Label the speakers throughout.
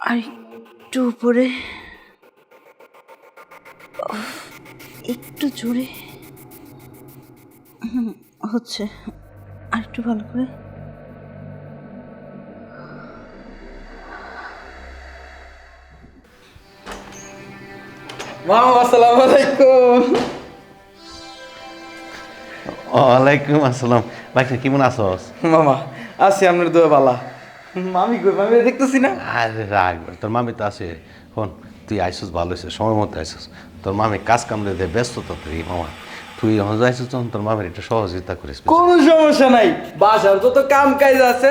Speaker 1: আর একটু উপরে। একটু জোরে। হচ্ছে। আর একটু ভালো করে।
Speaker 2: মামা আসসালামু আলাইকুম।
Speaker 3: ওয়ালাইকুম আসসালাম। ভাইটা কেমন আছোস?
Speaker 2: মামা আছি আপনার দোয়া বালা। মামি কই মামি দেখতেছি না।
Speaker 3: আরে রাখবে তোর মামি তো আছে শোন তুই আইসুস ভালো হয়েছে সময় মতো আইসুস। তোর মামি কাজ কামড়ে দেয় ব্যস্ত তো তুই মামা। তুই যখন যাইছিস তখন তোর মামির একটু সহযোগিতা করিস
Speaker 2: কোনো সমস্যা নাই বাসার যত কাম কাজ আছে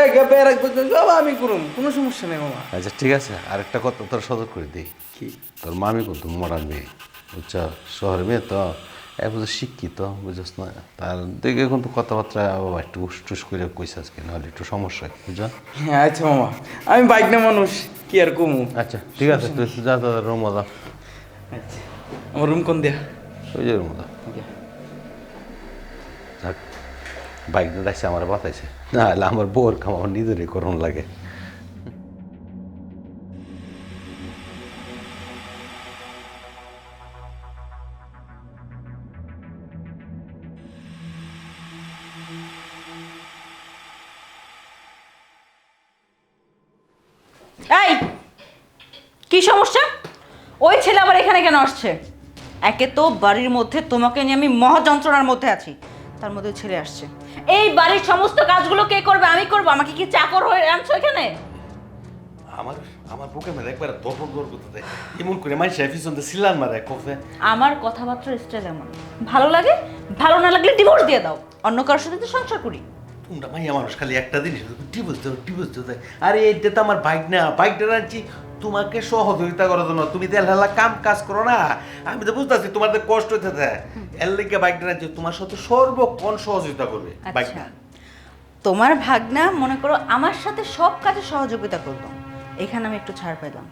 Speaker 2: রাখব সব আমি করুম কোনো সমস্যা নাই মামা।
Speaker 3: আচ্ছা ঠিক আছে আরেকটা কথা তোর সদর করে দিই।
Speaker 2: কি?
Speaker 3: তোর মামি কিন্তু মরার মেয়ে বুঝছ? শহরের মেয়ে তো এক বুঝে শিক্ষিত বুঝছ না? তার দিকে কিন্তু কথাবার্তা বাবা একটু উস টুস করে কইস আজকে নাহলে একটু সমস্যা বুঝছ?
Speaker 2: হ্যাঁ আচ্ছা মামা। আমি বাইক না মানুষ কি আর কমু?
Speaker 3: আচ্ছা ঠিক আছে তুই যা তোর রুম যা।
Speaker 2: আচ্ছা আমার রুম কোন দেয়া?
Speaker 3: ওই যে রুম যা। যাক বাইক দিয়ে দেখছে আমার বাতাইছে না হলে আমার বউর কাম আমার নিজেরই করুন লাগে।
Speaker 1: কি সমস্যা? ওই ছেলে আবার এখানে কেন আসছে? একে তো বাড়ির মধ্যে তোমাকে নিয়ে আমি মহাযন্ত্রণার মধ্যে আছি। তার মধ্যে ছেলে আসছে। এই বাড়ির সমস্ত কাজগুলো কে করবে আমি করব? আমাকে কি চাকর হয়ে আনছো এখানে?
Speaker 3: আমার আমার বুকে মেরে একবার দরদ দর করতে এমন করে মাই শেফি সন্ধ্যে সিলান মারে কফে।
Speaker 1: আমার কথাবার্তার স্টাইল এমন। ভালো লাগে? ভালো না লাগলে ডিভোর্স দিয়ে দাও। অন্য কারোর সাথে তো সংসার করি।
Speaker 3: তোমরা মাইয়া মানুষ খালি একটা জিনিস ডিভোর্স দাও ডিভোর্স দাও। আরে এইটা তো আমার বাইক না বাইকটা আনছি তোমাকে সহযোগিতা করার জন্য। তুমি তেল হেলা কাম কাজ করো না আমি তো বুঝতেছি তোমার তো কষ্ট হইতেছে। এর লেগে বাইকটা আনছি তোমার সাথে সর্বক্ষণ সহযোগিতা করবে বাইকটা।
Speaker 1: আচ্ছা তোমার ভাগনা মনে করো আমার সাথে সব কাজে সহযোগিতা করতো এখানে আমি একটু ছাড় পেলাম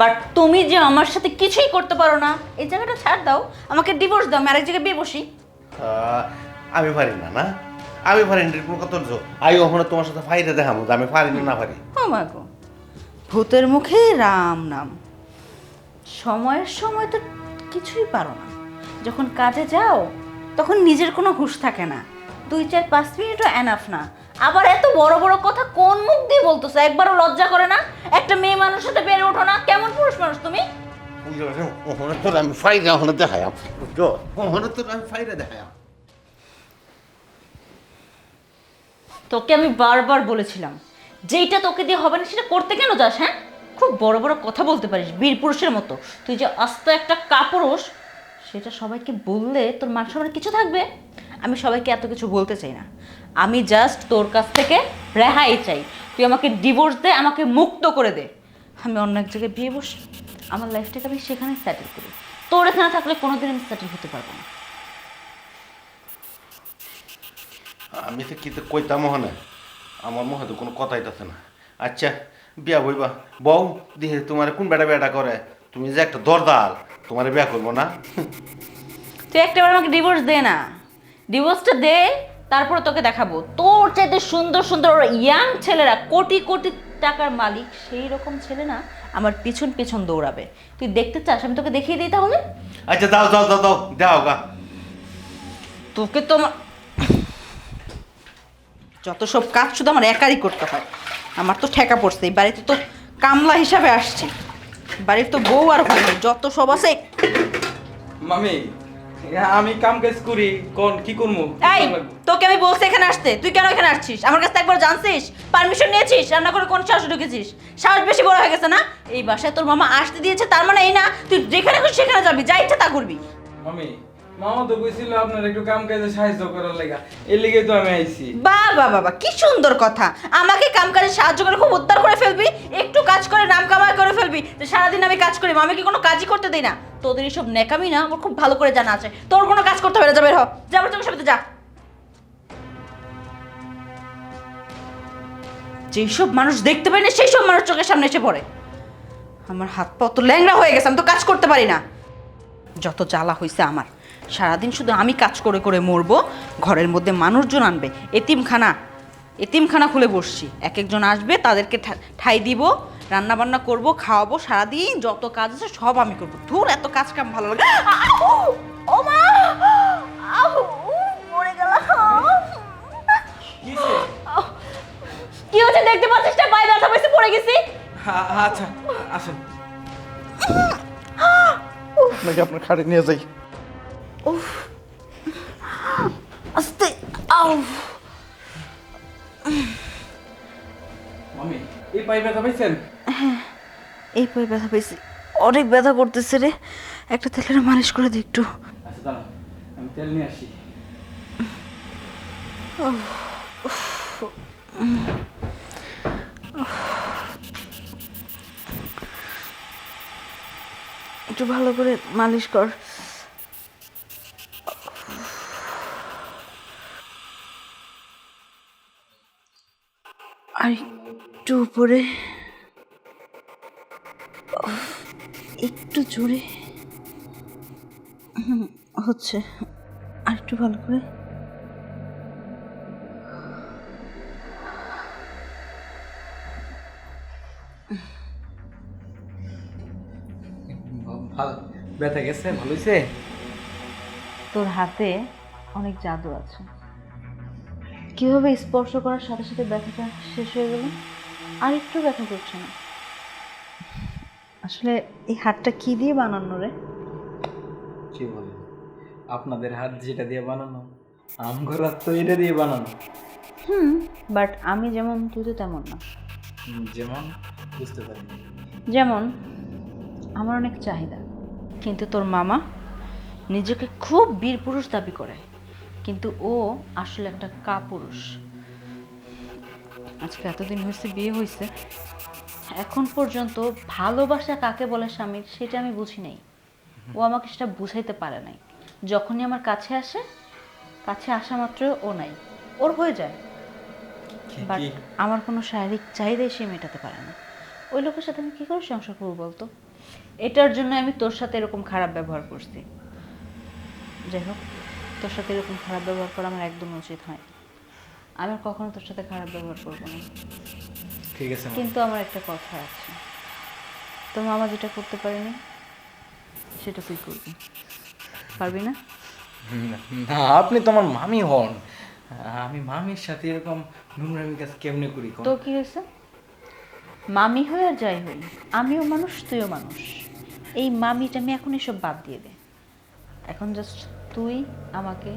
Speaker 1: বাট তুমি যে আমার সাথে কিছুই করতে পারো না এই জায়গাটা ছাড় দাও। আমাকে ডিভোর্স দাও আমি আরেক জায়গায় বিয়ে বসি।
Speaker 3: আমি পারি না না? আমি পারি না কোনো কথা আই ওখানে তোমার সাথে ফাইরে দেখামো আমি পারি না না পারি।
Speaker 1: ও মা গো। ভূতের মুখে রাম নাম। সময়ের সময় তো কিছুই পারো না। যখন কাজে যাও তখন নিজের কোনো হুঁশ থাকে না। দুই চার পাঁচ মিনিটও এনাফ না। আবার এত বড় বড় কথা কোন মুখ দিয়ে বলতেছো? একবারও লজ্জা করে না? একটা মেয়ে মানুষের সাথে বেড়ে ওঠো না? কেমন পুরুষ মানুষ তুমি?
Speaker 3: ওখানে আমি ফাইরে ওখানে দেখাই ওখানে তোর আমি ফাইরে
Speaker 1: তোকে আমি বারবার বলেছিলাম। যেইটা তোকে দিয়ে হবে না, সেটা করতে কেন যাস হ্যাঁ? খুব বড় বড় কথা বলতে পারিস, বীর পুরুষের মতো। তুই যে আস্ত একটা কাপুরুষ, সেটা সবাইকে বললে তোর মান সম্মানের কিছু থাকবে? আমি সবাইকে এত কিছু বলতে চাই না। আমি জাস্ট তোর কাছ থেকে রেহাই চাই। তুই আমাকে ডিভোর্স দে, আমাকে মুক্ত করে দে। আমি অন্য এক জায়গায় বিয়ে বসি, আমার লাইফটাকে আমি সেখানে সেটেল করি। তোর এখানে থাকলে কোনোদিন আমি সেটেল হতে পারব না।
Speaker 3: আমি তো কি তো কইতাম মহনে আমার মুখে তো কোনো কথাই আছে না। আচ্ছা বিয়া বইবা। বউ দিহে তোমার কোন বেটা বেটা করে? তুমি যে একটা দরদাল তোমার বিয়া করব না।
Speaker 1: তুই একটাবার আমাকে ডিভোর্স দে না। ডিভোর্সটা দে তারপর তোকে দেখাবো। তোর চাইতে সুন্দর সুন্দর ইয়াং ছেলেরা কোটি কোটি টাকার মালিক সেই রকম ছেলে না আমার পিছন পিছন দৌড়াবে। তুই দেখতে চাস আমি তোকে দেখিয়ে দিই তাহলে?
Speaker 3: আচ্ছা দাও দাও দাও দাও দাও গা।
Speaker 1: তোকে তো আমার- যত সব কাজ শুধু আমার একারই করতে হয়। আমার তো ঠেকা পড়ছে এই বাড়িতে তো কামলা হিসাবে আসছি। বাড়ির তো বউ আর হয় যত সব আছে।
Speaker 2: মামি আমি কাম কাজ করি কোন কি করব?
Speaker 1: এই তোকে আমি বলছি এখানে আসতে তুই কেন এখানে আসছিস? আমার কাছে একবার জানছিস পারমিশন নিয়েছিস রান্না করে কোন সাহস ঢুকেছিস? সাহস বেশি বড় হয়ে গেছে না? এই বাসায় তোর মামা আসতে দিয়েছে তার মানে এই না তুই যেখানে খুশি সেখানে যাবি যা ইচ্ছা তা করবি।
Speaker 2: মামি মামা তো কইছিল আপনার একটু কাম কাজে সাহায্য করার লাগা। এর লিগে তো আমি আইছি।
Speaker 1: বাবা বাবা, কি সুন্দর কথা। আমাকে কাম কাজে সাহায্য করে খুব উদ্ধার করে ফেলবি, একটু কাজ করে, নাম কামাই করে ফেলবি যে সারাদিন আমি কাজ করি আমি কি কোনো কাজই করতে দিই না? তোদের এইসব নেকামি না? আমার খুব ভালো করে জানা আছে। তোর কোনো কাজ করতে হবে না যাবে হ। যাবার চোখের সাথে যা। যেসব মানুষ দেখতে পায় না সেই সব মানুষ চোখের সামনে এসে পড়ে। আমার হাত পা তো ল্যাংড়া হয়ে গেছে, আমি তো কাজ করতে পারি না। যত জ্বালা হয়েছে আমার। সারাদিন শুধু আমি কাজ করে করে মরবো ঘরের মধ্যে মানুষজন আনবে এতিমখানা এতিমখানা খুলে বসছি। এক একজন আসবে তাদেরকে ঠাই দিব রান্না বান্না করব খাওয়াবো সারাদিন যত কাজ আছে সব আমি করব। ধুর এত কাজ কাম ভালো লাগে। আউ! ও মা! মরে গেলাম। কি হচ্ছে দেখতে পাচ্ছিস না? পায়ে ব্যথা পাইছে পড়ে গেছি।
Speaker 2: আচ্ছা আসেন। আপনাকে আপনার খাটে নিয়ে যাই।
Speaker 1: আস্তে আউ।
Speaker 2: মামি এই পায়ে ব্যথা পাইছেন?
Speaker 1: এই পায়ে ব্যথা পেয়েছি অনেক ব্যথা করতেছে রে। একটা তেলের মালিশ করে দে একটু।
Speaker 2: আচ্ছা আমি তেল নিয়ে আসি।
Speaker 1: একটু ভালো করে মালিশ কর। আর একটু উপরে। একটু জোরে। হচ্ছে। আর একটু ভালো করে।
Speaker 2: ভালো। ব্যথা গেছে? ভালো হয়েছে
Speaker 1: তোর হাতে অনেক জাদু আছে। কীভাবে স্পর্শ করার সাথে সাথে ব্যথাটা শেষ হয়ে গেল? আর একটু ব্যথা করছে না। আসলে এই হাতটা কি দিয়ে বানানো রে?
Speaker 2: কি বলেন? আপনাদের হাত যেটা দিয়ে বানানো আমগর হাত তো এটা দিয়ে বানানো।
Speaker 1: হুম বাট আমি যেমন তুই তো তেমন না।
Speaker 2: যেমন? বুঝতে পারিনি।
Speaker 1: যেমন আমার অনেক চাহিদা। কিন্তু তোর মামা নিজেকে খুব বীর পুরুষ দাবি করে। কিন্তু ও আসলে একটা কাপুরুষ। আজকে এতদিন হয়েছে বিয়ে হয়েছে। এখন পর্যন্ত ভালোবাসা কাকে বলে স্বামীর সেটা আমি বুঝি নাই। ও আমাকে সেটা বুঝাইতে পারে নাই। যখনই আমার কাছে আসে কাছে আসা মাত্র ও নাই। ওর হয়ে যায়। বাট আমার কোনো শারীরিক চাহিদাই সে মেটাতে পারে না। ওই লোকের সাথে আমি কী করে সংসার করব বলতো? এটার জন্য আমি তোর সাথে এরকম খারাপ ব্যবহার করছি। যাই হোক তোর সাথে এরকম খারাপ ব্যবহার করা আমার একদম উচিত হয় আমি আর কখনো তোর সাথে খারাপ ব্যবহার করব না।
Speaker 2: ঠিক আছে
Speaker 1: কিন্তু আমার একটা কথা আছে। তোর মামা যেটা করতে পারেনি সেটা তুই করবি। পারবি না?
Speaker 2: না আপনি তো আমার মামি হন। আমি মামির সাথে এরকম নোংরামি কাজ কেমনে করি
Speaker 1: তো কি হয়েছে? মামি হয়ে আর যাই হই আমিও মানুষ তুইও মানুষ। এই মামিটা আমি এখন এসব বাদ দিয়ে দে। এখন জাস্ট তুই আমাকে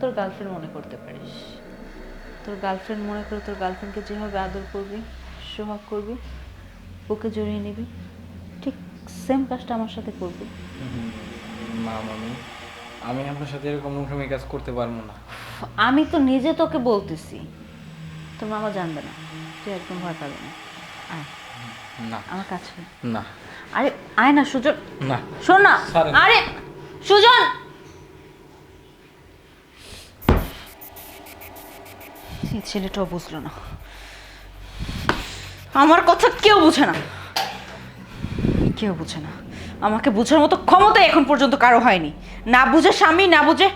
Speaker 1: তোর গার্লফ্রেন্ড মনে করতে পারিস। তোর গার্লফ্রেন্ড মনে করে তোর গার্লফ্রেন্ডকে যেভাবে আদর করবি সোহাগ করবি ওকে জড়িয়ে নিবি ঠিক সেম কাজটা আমার সাথে করবি।
Speaker 2: না মামি আমি আপনার সাথে এরকম নোংরামি কাজ করতে পারব না।
Speaker 1: আমি তো নিজে তোকে বলতেছি তোর মামা জানবে না তুই একদম ভয় পাবি না। আয়।
Speaker 2: না।
Speaker 1: আমার কাছে
Speaker 2: না।
Speaker 1: আরে আয় না সুজন।
Speaker 2: না।
Speaker 1: শোন না। আরে সুজন! ছেলেটাও বুঝলো না। আমার কথা কেউ বুঝে না। কেউ বুঝে না। আমাকে বোঝার মতো ক্ষমতা এখন পর্যন্ত কারও হয়নি। না বুঝে স্বামী না বুঝে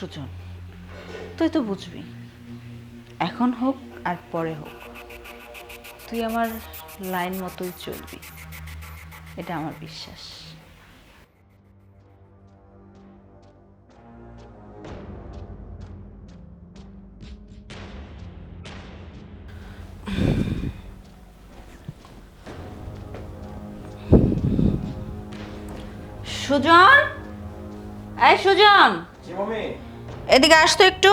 Speaker 1: সুজন তুই তো বুঝবি। এখন হোক আর পরে হোক। তুই আমার লাইন মতোই চলবি। এটা আমার বিশ্বাস। সুজন? এই সুজন! এদিকে আসতো একটু।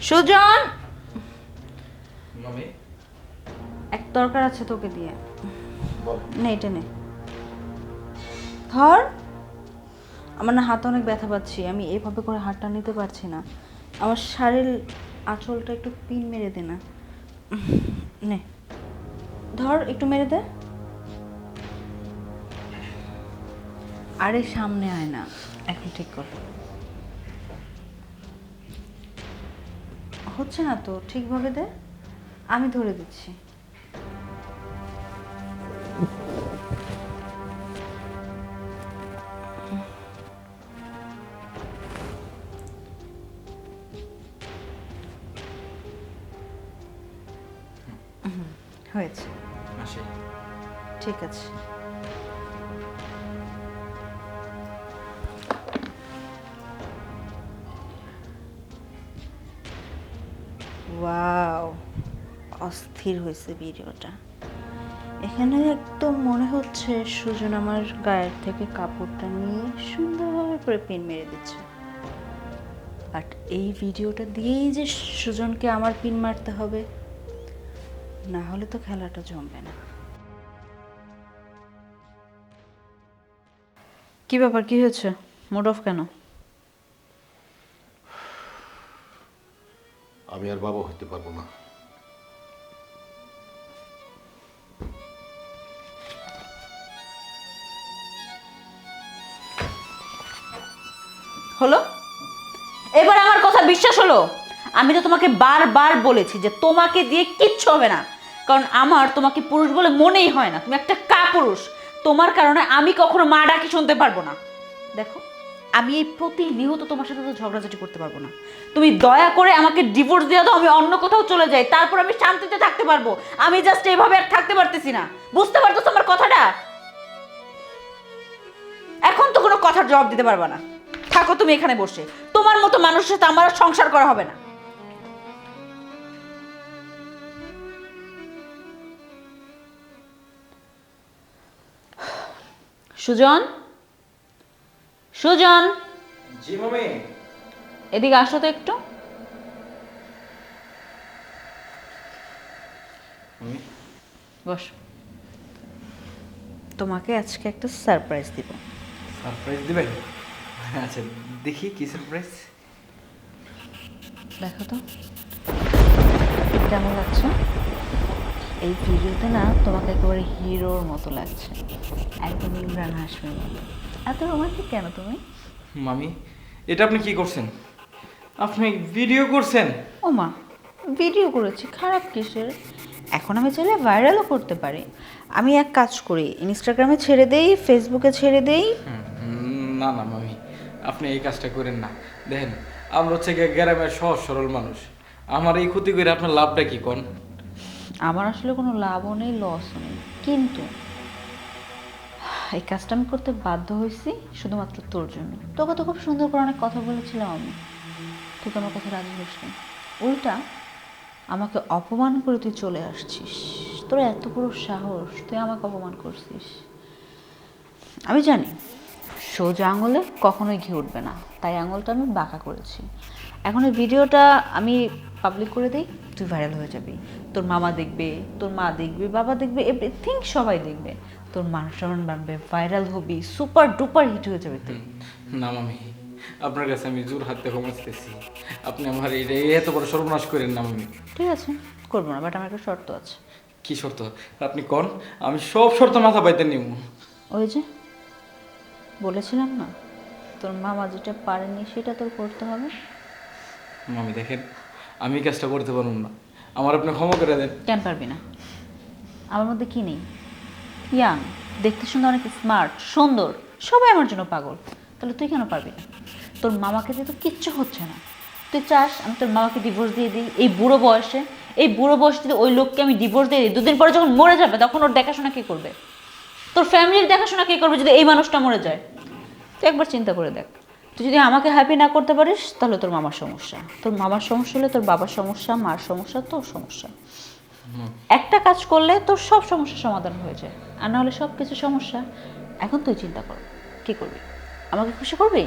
Speaker 1: সুজন
Speaker 2: মামি
Speaker 1: এক দরকার আছে তোকে দিয়ে। নে এটা নে। ধর আমার না হাতে অনেক ব্যথা পাচ্ছি আমি এইভাবে করে হাতটা নিতে পারছি না। আমার শাড়ির আঁচলটা একটু পিন মেরে দে না। নে। ধর একটু মেরে দে। আরে সামনে আয় না। এখন ঠিক কর। হচ্ছে না তো ঠিকভাবে দে। আমি ধরে দিচ্ছি। ঠিক আছে। ওয়াও, অস্থির হয়েছে ভিডিওটা। এখানে একদম মনে হচ্ছে সুজন আমার গায়ের থেকে কাপড়টা নিয়ে সুন্দরভাবে করে পিন মেরে দিচ্ছে। বাট এই ভিডিওটা দিয়েই যে সুজনকে আমার পিন মারতে হবে, না হলে তো খেলাটা জমবে না। কি ব্যাপার? কি হয়েছে? মুড অফ কেন?
Speaker 3: আমি আর বাবা হইতে পারব না।
Speaker 1: হলো? এবার আমার কথা বিশ্বাস হলো? আমি তো তোমাকে বারবার বলেছি যে তোমাকে দিয়ে কিচ্ছু হবে না। কারণ আমার তোমাকে পুরুষ বলে মনেই হয় না। তুমি একটা কাপুরুষ। তোমার কারণে আমি কখনো মা ডাকি শুনতে পারব না। দেখো, আমি এই প্রতিনিয়ত তোমার সাথে তো ঝগড়াঝাটি করতে পারব না। তুমি দয়া করে আমাকে ডিভোর্স দিয়ে দাও, আমি অন্য কোথাও চলে যাই। তারপর আমি শান্তিতে থাকতে পারব। আমি জাস্ট এইভাবে আর থাকতে পারতেছি না। বুঝতে পারতো আমার কথাটা? এখন তো কোনো কথার জবাব দিতে পারবে না। থাকো তুমি এখানে বসে। তোমার মতো মানুষের সাথে আমার সংসার করা হবে না। সুজন? সুজন?
Speaker 2: জি মামি।
Speaker 1: এদিকে আসো তো একটু। বস। তোমাকে আজকে একটা সারপ্রাইজ দিব।
Speaker 2: সারপ্রাইজ দিবেন? আচ্ছা দেখি কি সারপ্রাইজ।
Speaker 1: দেখো তো। কেমন লাগছে? এই ভিডিওতে না তোমাকে একেবারে হিরোর মতো লাগছে। একদম ইমরান হাসমির মতো। এত রোমান্টিক কেন তুমি?
Speaker 2: মামি এটা আপনি কি করছেন? আপনি ভিডিও করছেন?
Speaker 1: ও মা ভিডিও করেছি খারাপ কিসের? এখন আমি চাইলে ভাইরালও করতে পারি। আমি এক কাজ করি ইনস্টাগ্রামে ছেড়ে দেই ফেসবুকে ছেড়ে দেই।
Speaker 2: না না মামি আপনি এই কাজটা করেন না। দেখেন আমরা হচ্ছে গিয়ে গ্রামের সহজ সরল মানুষ। আমার এই ক্ষতি করে আপনার লাভটা কি কোন?
Speaker 1: আমার আসলে কোনো লাভও নেই লসও নেই। কিন্তু এই কাজটা আমি করতে বাধ্য হয়েছি শুধুমাত্র তোর জন্য তোকে তো খুব সুন্দর করে অনেক কথা বলেছিলাম আমি। তুই তো আমার কথা রাজি হসনি উল্টা আমাকে অপমান করে তুই চলে আসছিস। তোর এত বড় সাহস, তুই আমাকে অপমান করছিস। আমি জানি, সোজা আঙুলে কখনোই ঘি উঠবে না। তাই আঙুলটা আমি বাঁকা করেছি। এখন এই ভিডিওটা আমি পাবলিক করে দিই তুই ভাইরাল হয়ে যাবি। তোর মামা দেখবে তোর মা দেখবে বাবা দেখবে এভরিথিং সবাই দেখবে। তোর মান সম্মান বাড়বে ভাইরাল হবি সুপার ডুপার হিট হয়ে যাবে তুই।
Speaker 2: না মামি আপনার কাছে আমি জোর হাতে ক্ষমাচ্তেছি আপনি আমার এটা এত বড় সর্বনাশ করেন না মামি।
Speaker 1: ঠিক আছে করব না বাট আমার একটা শর্ত আছে।
Speaker 2: কি শর্ত? আপনি কোন? আমি সব শর্ত মাথা পাইতে নিব।
Speaker 1: ওই যে বলেছিলাম না তোর মামা যেটা পারেনি সেটা তোর করতে হবে।
Speaker 2: মামি, দেখেন, আমি কাজটা করতে পারব না। আমার আপনি ক্ষমা করে দেন।
Speaker 1: কেন পারবি না? আমার মধ্যে কি নেই? ইয়াং, দেখতে সুন্দর অনেক স্মার্ট, সুন্দর, সবাই আমার জন্য পাগল। তাহলে তুই কেন পারবি না? তোর মামাকে দিয়ে তো কিচ্ছু হচ্ছে না। তুই চাস আমি তোর মামাকে ডিভোর্স দিয়ে দিই? এই বুড়ো বয়সে, এই বুড়ো বয়সে যদি ওই লোককে আমি ডিভোর্স দিয়ে দিই, দুদিন পরে যখন মরে যাবে, তখন ওর দেখাশোনা কে করবে? তোর ফ্যামিলির দেখাশোনা কে করবে যদি এই মানুষটা মরে যায়? তুই একবার চিন্তা করে দেখ। তুই যদি আমাকে হ্যাপি না করতে পারিস তাহলে তোর মামার সমস্যা। তোর মামার সমস্যা হলে তোর বাবার সমস্যা মার সমস্যা তোর সমস্যা। একটা কাজ করলে তোর সব সমস্যার সমাধান হয়ে যায় আর নাহলে সব কিছু সমস্যা। এখন তুই চিন্তা কর কি করবি? আমাকে খুশি করবি?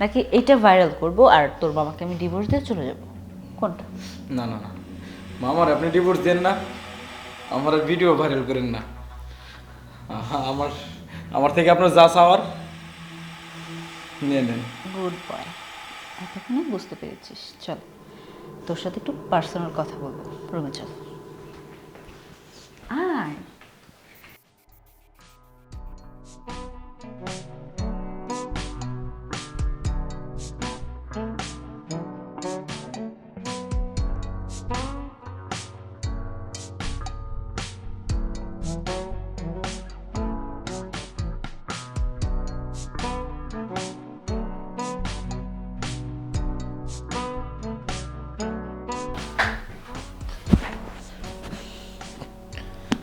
Speaker 1: নাকি এটা ভাইরাল করব আর তোর বাবাকে আমি ডিভোর্স দিয়ে চলে যাব? কোনটা?
Speaker 2: না না না। মামার আপনি ডিভোর্স দেন না আমার ভিডিও ভাইরাল করেন না। আমার আমার থেকে আপনার যা চাওয়ার নিয়ে
Speaker 1: গুড বয়। এতক্ষণে বুঝতে পেরেছিস। চল, তোর সাথে একটু পার্সোনাল কথা বলব। রুমে চল। আয়।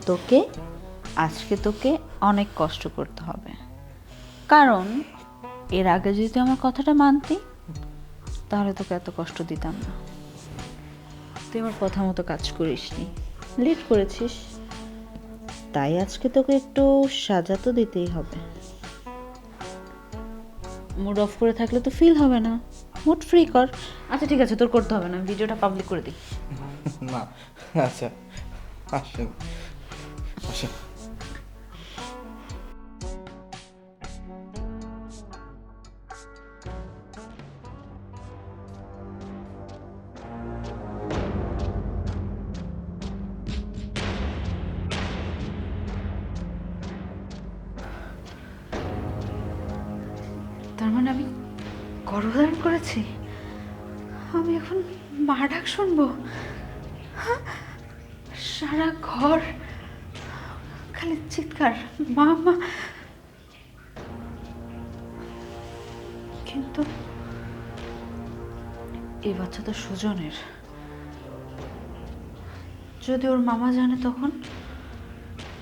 Speaker 1: তোকে, আজকে তোকে অনেক কষ্ট করতে হবে। কারণ, এর আগে যদি তুই আমার কথাটা মানতি, তাহলে তোকে এত কষ্ট দিতাম না। তুই আমার কথা মতো কাজ করিসনি। লেট করেছিস। তাই আজকে তোকে একটু সাজা তো দিতেই হবে। মুড অফ করে থাকলে তো ফিল হবে না। মুড ফ্রি কর। আচ্ছা ঠিক আছে, তোর করতে হবে না। ভিডিওটা পাবলিক করে দিই।
Speaker 2: না আচ্ছা আসেন।
Speaker 1: মা ডাক শুনব? হ্যাঁ? সারা ঘর। খালি চিৎকার। মা মা। কিন্তু এই বাচ্চা তো সুজনের। যদি ওর মামা জানে তখন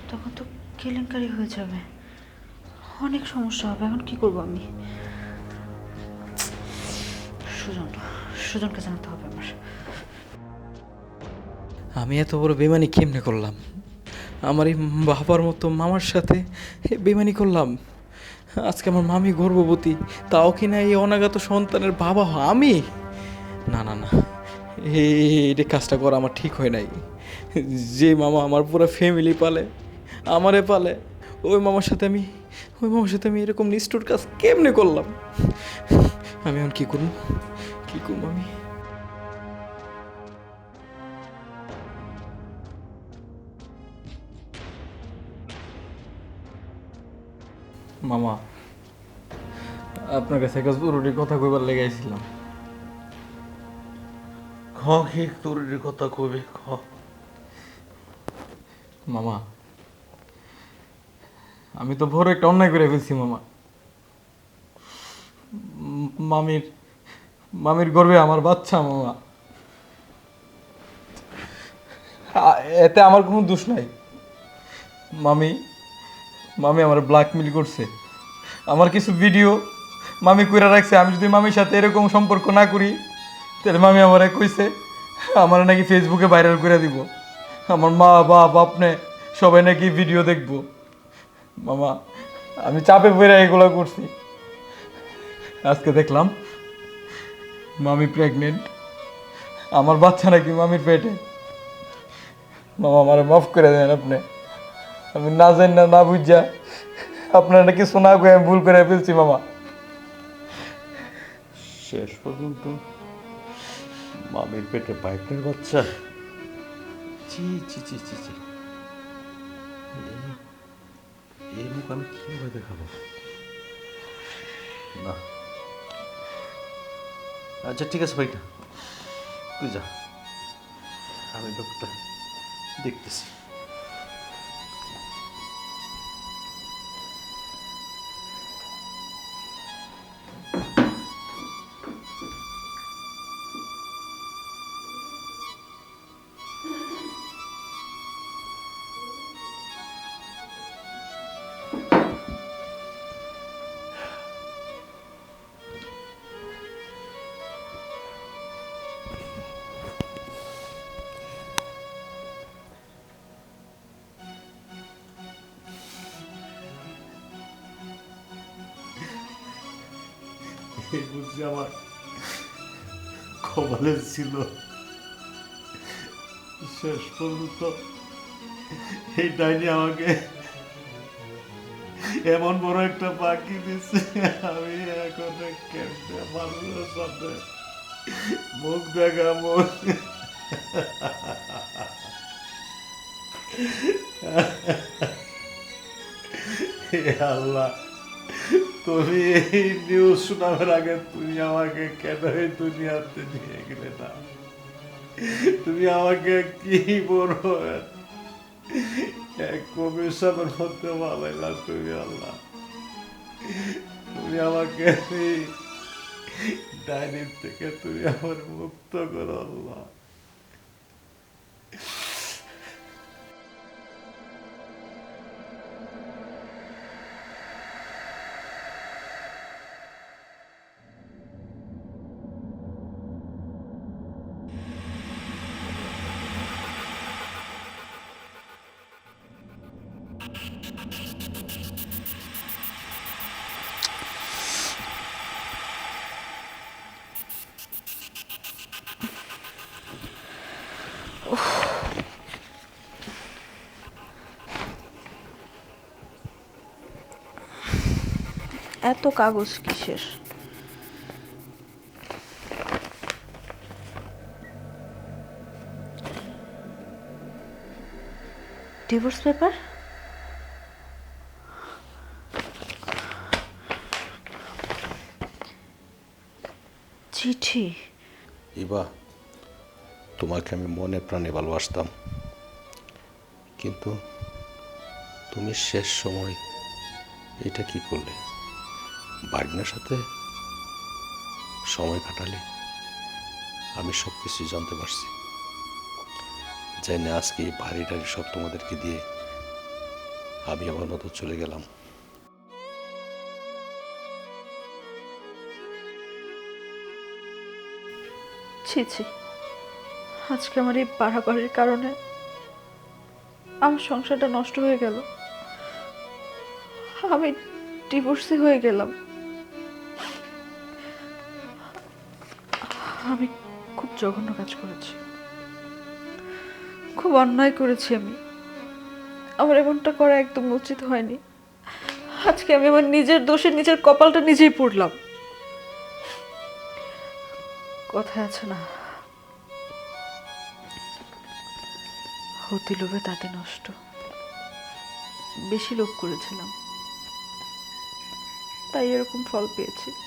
Speaker 1: তখন তো কেলেঙ্কারি হয়ে যাবে। অনেক সমস্যা হবে। এখন কি করব আমি? সুজন, সুজনকে জানাতে হবে।
Speaker 2: আমি এত বড় বেমানি কেমনে করলাম? আমার এই বাবার মতো মামার সাথে বেমানি করলাম। আজকে আমার মামি গর্ভবতী, তাও কি না এই অনাগত সন্তানের বাবা আমি? না না না এই কাজটা করা আমার ঠিক হয় নাই। যে মামা আমার পুরো ফ্যামিলি পালে, আমারে পালে, ওই মামার সাথে আমি, ওই মামার সাথে আমি এরকম নিষ্ঠুর কাজ কেমনে করলাম? আমি এখন কী করব? কী করব আমি? মামা আপনার কাছে জরুরি কথা কইবার লেগে আইছিলাম।
Speaker 3: খ কি তোর এর কথা খ।
Speaker 2: মামা আমি তো ভোর একটা অন্যায় করে ফেলছি মামা। মামির মামির গর্বে আমার বাচ্চা মামা। এতে আমার কোনো দোষ নাই। মামি মামি আমার ব্ল্যাকমেল করছে। আমার কিছু ভিডিও মামি কইরা রাখছে, আমি যদি মামির সাথে এরকম সম্পর্ক না করি, তাহলে মামি আমারে কইছে, আমার নাকি ফেসবুকে ভাইরাল করে দিব। আমার মা, বাপ, আপনি সবাই নাকি ভিডিও দেখব। মামা, আমি চাপে পড়ে এগুলো করছি। আজকে দেখলাম, মামি প্রেগনেন্ট আমার বাচ্চা নাকি মামির পেটে। মামা আমার মাফ করে দেন আপনি। আমি না জানি না না বুঝা আপনার নাকি শোনা করে আমি ভুল করে ফেলছি, মামা।
Speaker 3: শেষ পর্যন্ত মামির পেটে বাইকের বাচ্চা। চি চি চি চি চি এই- মুখ আমি দেখাবো? না। আচ্ছা ঠিক আছে, ভাইটা। তুই যা। আমি ব্যাপারটা দেখতেছি। এই বুঝছি আমার কপালে ছিল। শেষ পর্যন্ত এই ডাইনি আমাকে এমন বড় একটা পাখি দিচ্ছে আমি এখন কেমনে মানুষের সাথে। মুখ দেখাবো। হে আল্লাহ। তুমি এই নিউজ শোনাবার আগে তুমি আমাকে কেন এই দুনিয়াতে নিয়ে গেলে না? তুমি আমাকে কি বলো? এক কমিশনের মধ্যে বানাইলা তুমি আল্লাহ। তুমি আমাকে ডাইনির থেকে তুমি আমার মুক্ত করো আল্লাহ।
Speaker 4: এত কাগজ কিসের? ডিভোর্স পেপার চিঠি।
Speaker 3: ইবা, তোমাকে আমি মনে প্রাণে ভালোবাসতাম। কিন্তু তুমি শেষ সময় এটা কি করলে? বাগনার সাথে সময় কাটালে আমি সব কিছু জানতে পারছি। যাই না আজকে এই বাড়ি টাড়ি সব তোমাদেরকে দিয়ে আমি আমার মতো চলে গেলাম।
Speaker 1: ছি ছি। আজকে আমার এই বাড়াবাড়ির কারণে আমার সংসারটা নষ্ট হয়ে গেল। আমি ডিভোর্সি হয়ে গেলাম। আমি খুব জঘন্য কাজ করেছি। খুব অন্যায় করেছি আমি। আমার এমনটা করা একদম উচিত হয়নি। আজকে আমি আমার নিজের দোষে নিজের কপালটা নিজেই পড়লাম। কথায় আছে না হতি লোভে তাতে নষ্ট। বেশি লোভ করেছিলাম। তাই এরকম ফল পেয়েছি।